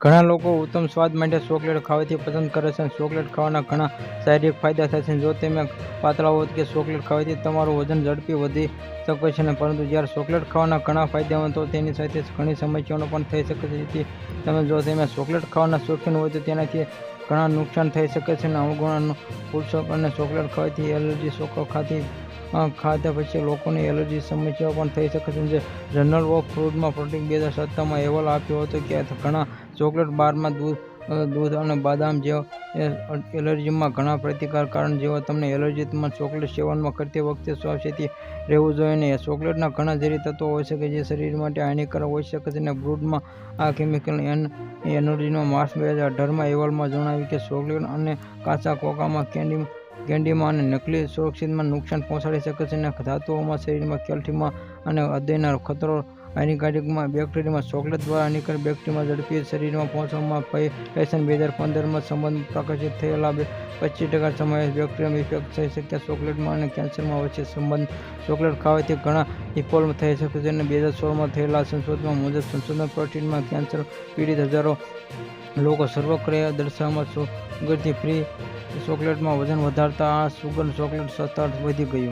ઘણા લોકો ઉત્તમ સ્વાદ માટે ચોકલેટ ખાવાથી પસંદ કરે છે ચોકલેટ ખાવાના ઘણા શારીરિક ફાયદા થાય છે. જો તમે પાતળા હો કે ચોકલેટ ખાવાથી તમારું વજન ઝડપી વધી શકે છે પરંતુ જ્યારે ચોકલેટ ખાવાના ઘણા ફાયદા હોય તો તેની સાથે ઘણી સમસ્યાઓ પણ થઈ શકે છે. જેથી તમે જો તમે ચોકલેટ ખાવાના શોખીન હોય તો તેનાથી ઘણા નુકસાન થઈ શકે છે અને અવગુણ પોષક અને ચોકલેટ ખાવાથી એલર્જી ચોખાથી ખાધા પછી લોકોને એલર્જી સમસ્યાઓ પણ થઈ શકે છે. જે જર્નલ ઓફ ફૂડમાં પ્રોટીન બે હજાર સત્તરમાં અહેવાલ આપ્યો હતો કે ઘણા ચોકલેટ બારમાં દૂધ દૂધ અને બદામ જેવા એલર્જીમાં ઘણા પ્રતિકાર કારણ જેઓ તમને એલર્જીમાં ચોકલેટ સેવનમાં કરતી વખતે સાવચેતી રહેવું જોઈએ નહીં ચોકલેટના ઘણા ઝેરી તત્વો હોય છે. કે જે શરીર માટે હાનિકારક હોઈ શકે છે અને બ્રૂડમાં આ કેમિકલ એન, એનર્જીનો માર્ચ બે હજાર અઢારમાં અહેવાલમાં જણાવ્યું કે ચોકલેટ અને કાચા કોકામાં કેન્ડી કેન્ડીમાં અને નકલી સુરક્ષિતમાં નુકસાન પહોંચાડી શકે છે અને ધાતુઓમાં, શરીરમાં કેલ્શિયમમાં અને હૃદયના ખતરો હાનિકારકમાં બેક્ટેરિયામાં ચોકલેટ દ્વારા હાનિકારક બેક્ટેરિયામાં ઝડપી શરીરમાં પહોંચવામાં ફેશન બે હજાર પંદરમાં સંબંધ પ્રકાશિત થયેલા પચીસ ટકા સમયે બેક્ટેરિયમ ઇફેક્ટ થઈ શકે ચોકલેટમાં અને કેન્સરમાં વચ્ચે સંબંધ, ચોકલેટ ખાવાથી ઘણા ઇફોલ્વ થઈ શકે છે અને બે હજાર સોળમાં થયેલા સંશોધનમાં મુજબ સંશોધન પ્રોટીનમાં કેન્સર પીડિત હજારો લોકો સર્વક્રિયા દર્શાવવામાં સુગરથી ફ્રી ચોકલેટમાં વજન વધારતા સુગર ચોકલેટ સતત વધી ગયું.